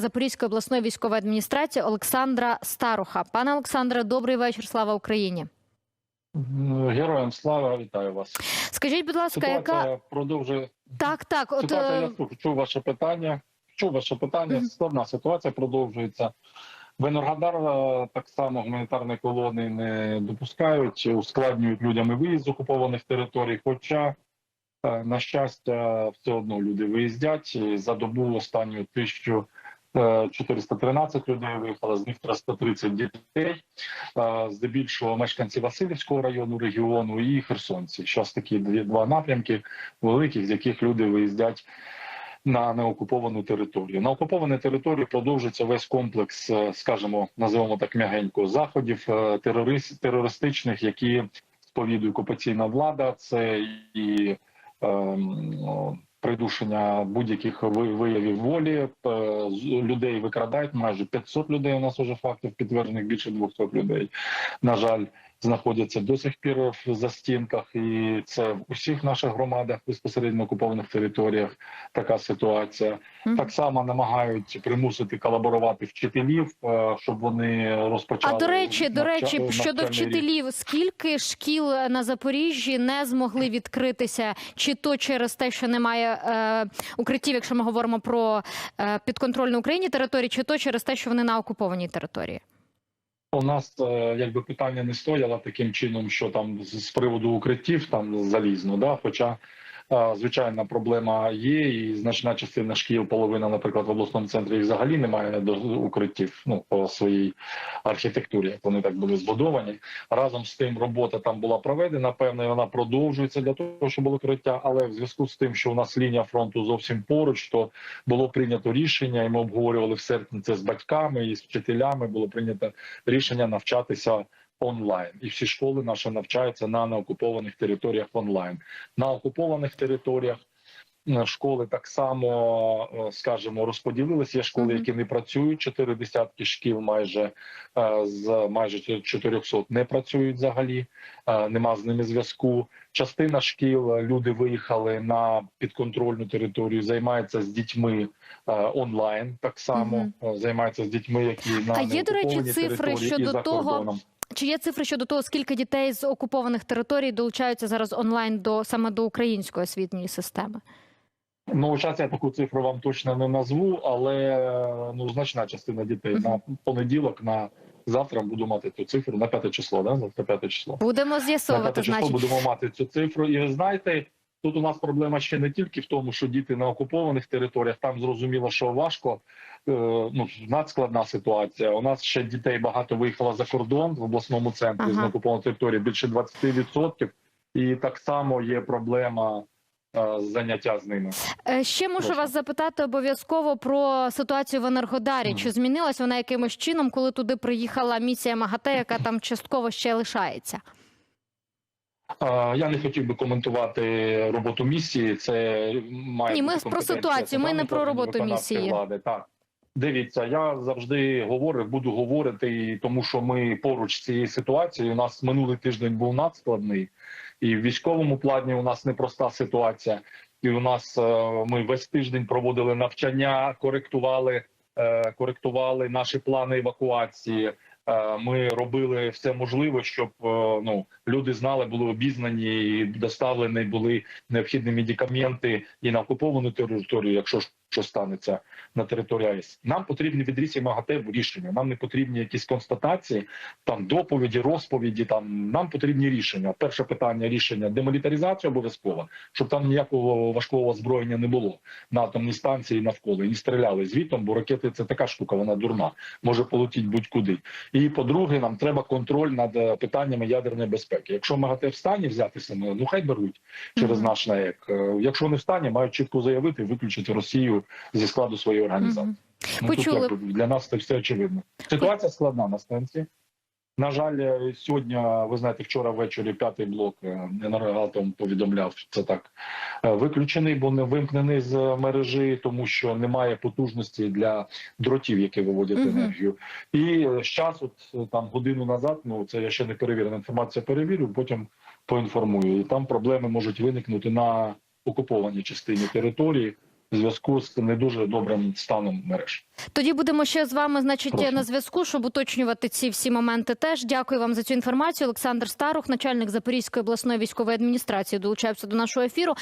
Запорізької обласної військової адміністрації Олександра Старуха. Пане Олександре, добрий вечір. Слава Україні. Героям слава, вітаю вас. Скажіть, будь ласка, Ситуація яка продовжує так, так, от ситуація. е, Я чув ваше питання. Чув ваше питання. Складна ситуація продовжується. В Енергодар е, так само гуманітарні колони не допускають, ускладнюють людям виїзд з окупованих територій. Хоча, е, на щастя, все одно люди виїздять. За добу останню 1413 людей виїхало, з них 330 дітей. Е, Здебільшого мешканці Васильівського району регіону і херсонці. Зараз такі два напрямки великих, з яких люди виїздять на неокуповану територію. На окупованій території продовжується весь комплекс, е, скажімо, називаємо так м'ягенько, заходів е, терорист, терористичних, які сповідує окупаційна влада. Це і о, придушення будь-яких ви- виявів волі. е, Людей викрадають майже 500 людей. У нас уже фактів підтверджених більше 200 людей. На жаль, знаходяться до сих пір в застінках, і це в усіх наших громадах, безпосередньо окупованих територіях. Така ситуація. мгм. Так само намагають примусити колаборувати вчителів, е, щоб вони розпочали. а до речі, до речі, щодо навчальний рік. вчителів, скільки шкіл на Запоріжжі не змогли відкритися, чи то через те, що немає е, укриттів, якщо ми говоримо про е, підконтрольну Україні території, чи то через те, що вони на окупованій території? У нас е, якби питання не стояло таким чином, що там з приводу укриттів там залізно, да. Хоча звичайна проблема є, і значна частина шкіл, половина, наприклад, в обласному центрі їх взагалі немає до укриттів. Ну по своїй архітектурі, як вони так були збудовані. Разом з тим, робота там була проведена. Певно, вона продовжується для того, щоб було укриття. Але в зв'язку з тим, що у нас лінія фронту зовсім поруч, то було прийнято рішення, і ми обговорювали в серпні це з батьками і з вчителями. Було прийнято рішення навчатися онлайн, і всі школи наші навчаються на неокупованих територіях онлайн. На окупованих територіях е, школи так само, е, скажімо, розподілилися. Є школи, які не працюють. Чотири десятки шкіл, майже е, з майже 400 не працюють взагалі. Нема з ними зв'язку. Частина шкіл люди виїхали на підконтрольну територію, займаються з дітьми онлайн. Так само займаються з дітьми, які на А є, до речі, цифри щодо того, кордоном. Чи є цифри щодо того, скільки дітей з окупованих територій долучаються зараз онлайн до саме до української освітньої системи? Ну, зараз я таку цифру вам точно не назву, але ну значна частина дітей на понеділок, на завтра буду мати цю цифру на п'яте число. Да? Завтра п'яте число. Будемо На з'ясовувати, п'яте число значить. будемо мати цю цифру. І ви знаєте, тут у нас проблема ще не тільки в тому, що діти на окупованих територіях. Там зрозуміло, що важко. е, Ну надскладна ситуація. У нас ще дітей багато виїхало за кордон в обласному центрі з Ага. неокупованої території більше 20%. І так само є проблема е, заняття з ними. Е, Ще мушу Прошу. вас запитати обов'язково про ситуацію в Енергодарі. Чи змінилась вона якимось чином, коли туди приїхала місія МАГАТЕ, яка там частково ще лишається? Я не хотів би коментувати роботу місії. Це має Ні, ми про ситуацію, ми не про роботу місії. Влади. Так. Дивіться, я завжди говорив, буду говорити, тому що ми поруч з цією ситуацією. У нас минулий тиждень був надскладний, і в військовому плані у нас непроста ситуація. І у нас е, ми весь тиждень проводили навчання, коректували, е, коректували наші плани евакуації. Е, Ми робили все можливе, щоб е, ну люди знали, були обізнані і доставлені були необхідні медикаменти і на окуповану територію, якщо ж що станеться на території АЕС. Нам потрібні відріз і МАГАТЕ рішення. Нам не потрібні якісь констатації, там доповіді, розповіді. Там нам потрібні рішення. Перше питання рішення демілітаризація обов'язково, щоб там ніякого важкого озброєння не було на атомній станції навколо і не стріляли звітом, бо ракети це така штука, вона дурна, може полетіти будь-куди. І по-друге, нам треба контроль над е, питаннями ядерної безпеки. Якщо МАГАТЕ в стані взяти саме, ну хай беруть через наш НАЕК. Е, Якщо не в стані, мають чітко заявити, виключити Росію зі складу своєї організації. Ну, Почули. Тут, для нас це все очевидно. Ситуація складна на станції. На жаль, е, сьогодні, ви знаєте, вчора ввечері п'ятий блок е, енергоатом повідомляв, що це так е, виключений, бо не вимкнений з мережі, тому що немає потужності для дротів, які виводять Мгм. енергію. І з часу, там годину назад, ну це я ще не перевірена інформація, перевірю, потім поінформую. І там проблеми можуть виникнути на окупованій частині території. В зв'язку з не дуже добрим станом мереж. Тоді будемо ще з вами, значить, Прошу. на зв'язку, щоб уточнювати ці всі моменти. Теж дякую вам за цю інформацію. Олександр Старух, начальник Запорізької обласної військової адміністрації, долучався до нашого ефіру.